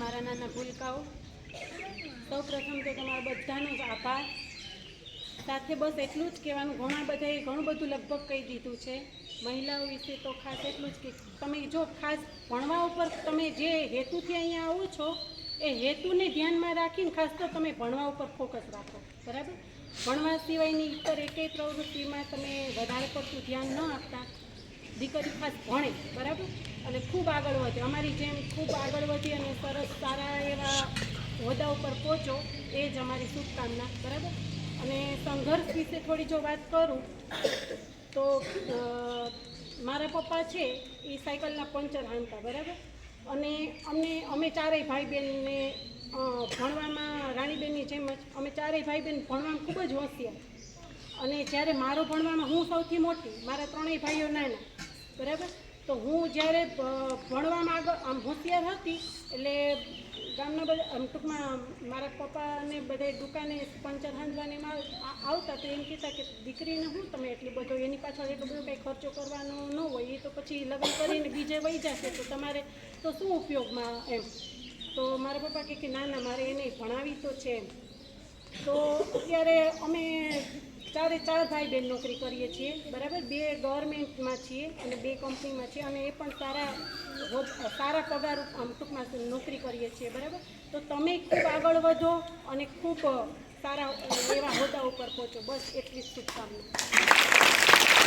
ભૂલકાઓ. સૌ પ્રથમ તો તમારા બધાનો જ આભાર. સાથે બસ એટલું જ કહેવાનું, ઘણા બધાએ ઘણું બધું લગભગ કહી દીધું છે. મહિલાઓ વિશે તો ખાસ એટલું જ કે તમે જો ખાસ ભણવા ઉપર તમે જે હેતુથી અહીંયા આવો છો, એ હેતુને ધ્યાનમાં રાખીને ખાસ તો તમે ભણવા ઉપર ફોકસ રાખો, બરાબર? ભણવા સિવાયની ઇતર એકેય પ્રવૃત્તિમાં તમે વધારે પડતું ધ્યાન ન આપતા. દીકરી ખાસ ભણે, બરાબર? અને ખૂબ આગળ વધે. અમારી જેમ ખૂબ આગળ વધી અને સરસ સારા એવા હોદ્દા ઉપર પહોંચો, એ જ અમારી શુભકામના, બરાબર? અને સંઘર્ષ વિશે થોડી જો વાત કરું, તો મારા પપ્પા છે એ સાયકલના પંચર હાંકતા, બરાબર? અને અમને, અમે ચારેય ભાઈ બહેનને ભણવામાં, રાણીબેનની જેમ જ, અમે ચારેય ભાઈ બહેન ભણવામાં ખૂબ જ હોશિયાર. અને જ્યારે મારો ભણવામાં હું સૌથી મોટી, મારા ત્રણેય ભાઈઓ નાના બરાબર? તો હું જ્યારે ભણવામાં આગળ આમ હોશિયાર હતી, એટલે ગામના બધા, આમ ટૂંકમાં મારા પપ્પાને બધા દુકાને પંચર હાંધવાને એમાં આવતા તો એમ કહેતા કે, દીકરીને હું તમે એટલી બધો એની પાછળ એટલો બધો કંઈ ખર્ચો કરવાનો ન હોય, એ તો પછી લગ્ન કરીને બીજે વહી જશે, તો તમારે તો શું ઉપયોગમાં એમ? તો મારા પપ્પા કહે કે, ના ના, મારે એને ભણાવી તો છે. એમ તો અત્યારે અમે ચારે ચાર ભાઈ બહેન નોકરી કરીએ છીએ, બરાબર? બે ગવર્મેન્ટમાં છીએ અને બે કંપનીમાં છીએ અને એ પણ સારા હોદ- સારા પગાર ટૂંકમાં નોકરી કરીએ છીએ, બરાબર? તો તમે ખૂબ આગળ વધો અને ખૂબ સારા એવા હોદ્દા ઉપર પહોંચો. બસ એટલી જ શુભકામના.